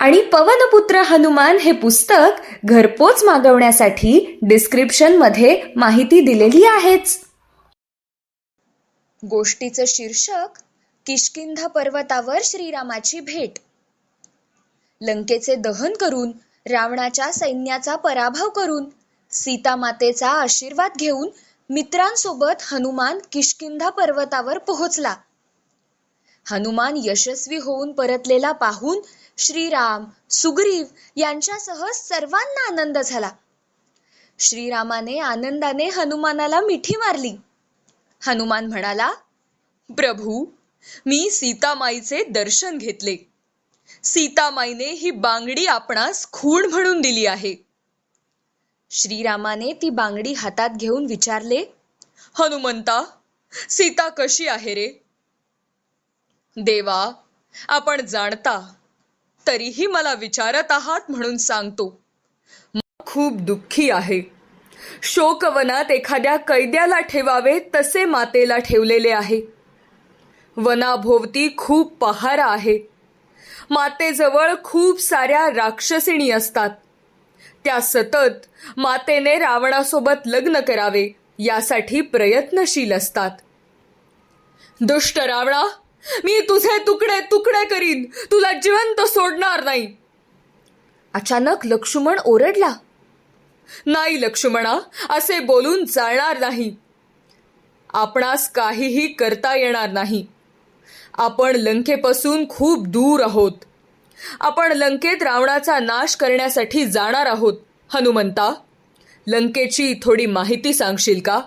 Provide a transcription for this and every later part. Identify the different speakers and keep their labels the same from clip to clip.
Speaker 1: आणि पवनपुत्र हनुमान हे पुस्तक घरपोच मागवण्यासाठी डिस्क्रिप्शनमध्ये माहिती दिलेली आहेच. गोष्टीचं शीर्षक किष्किंधा पर्वतावर श्रीरामाची भेट. लंकेचे दहन करून रावणाच्या सैन्याचा पराभव करून सीता मातेचा आशीर्वाद घेऊन मित्रांसोबत हनुमान किष्किंधा पर्वतावर पोहोचला. हनुमान यशस्वी होऊन परतलेला पाहून श्रीराम सुग्रीव यांच्यासह सर्वांना आनंद झाला. श्रीरामाने आनंदाने हनुमानाला मिठी मारली. हनुमान म्हणाला प्रभू मी सीतामाईचे दर्शन घेतले. सीतामाईने ही बांगडी आपणास खूण म्हणून दिली आहे. श्रीरामाने ती बांगडी हातात घेऊन विचारले हनुमंता सीता कशी आहे रे? देवा आपण जाणता तरीही मला विचारत आहात म्हणून सांगतो. खूप दुःखी आहे. शोकवनात एखाद्या कैद्याला ठेवावे तसे मातेला ठेवलेले आहे. वनाभोवती खूप पहारा आहे. मातेजवळ खूप साऱ्या राक्षसिणी असतात. त्या सतत मातेने रावणासोबत लग्न करावे यासाठी प्रयत्नशील असतात. दुष्ट रावणा मी तुझे तुकडे तुकडे करीन. तुला जिवंत सोडणार नाही. अचानक लक्ष्मण ओरडला. नाही लक्ष्मणा असे बोलून चालणार नाही. आपणास काहीही करता येणार नाही. आपण लंकेपासून खूप दूर आहोत. आपण लंकेत रावणाचा नाश करण्यासाठी जाणार आहोत. हनुमंता लंकेची थोडी माहिती सांगशील का?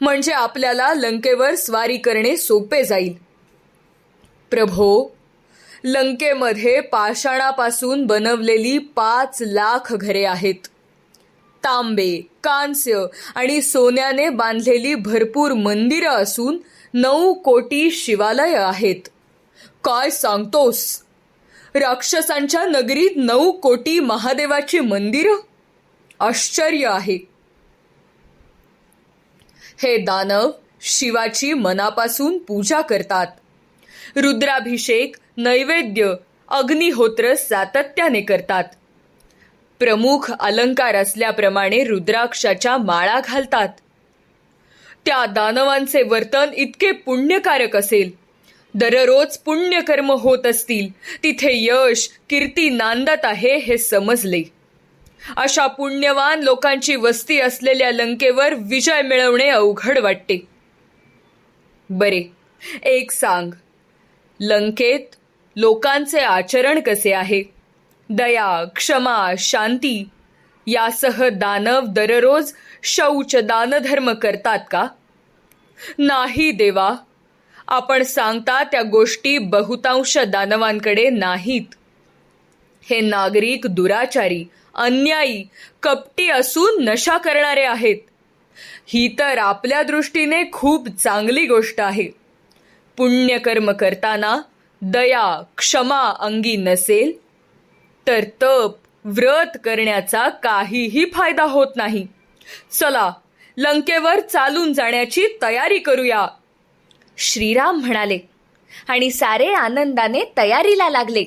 Speaker 1: म्हणजे आपल्याला लंकेवर स्वारी करणे सोपे जाईल. प्रभो लंकेमध्ये पाषाणापासून बनवलेली पाच लाख घरे आहेत. तांबे कांस्य आणि सोन्याने बांधलेली भरपूर मंदिरं असून नऊ कोटी शिवालय आहेत. काय सांगतोस? राक्षसांच्या नगरीत नऊ कोटी महादेवाची मंदिरं? आश्चर्य आहे. हे दानव शिवाची मनापासून पूजा करतात. रुद्राभिषेक नैवेद्य अग्निहोत्र सातत्याने करतात. प्रमुख अलंकार असल्याप्रमाणे रुद्राक्षाच्या माळा घालतात. त्या दानवांचे वर्तन इतके पुण्यकारक असेल. दररोज पुण्यकर्म होत असतील तिथे यश कीर्ती नांदत आहे हे समजले. अशा पुण्यवान लोकांची वस्ती असलेल्या लंकेवर विजय मिळवणे अवघड वाटते. बरे एक सांग. लंकेत लोकांचे आचरण कसे आहे? दया क्षमा शांती यासह दानव दररोज शौच दानधर्म करतात का? नाही देवा आपण सांगता त्या गोष्टी बहुतांश दानवांकडे नाहीत. हे नागरिक दुराचारी अन्यायी कपटी असून नशा करणारे आहेत. ही तर आपल्या दृष्टीने खूप चांगली गोष्ट आहे. पुण्यकर्म करताना दया क्षमा अंगी नसेल तर तप व्रत करण्याचा काहीही फायदा होत नाही. चला लंकेवर चालून जाण्याची तयारी करूया. श्रीराम म्हणाले आणि सारे आनंदाने तयारीला लागले.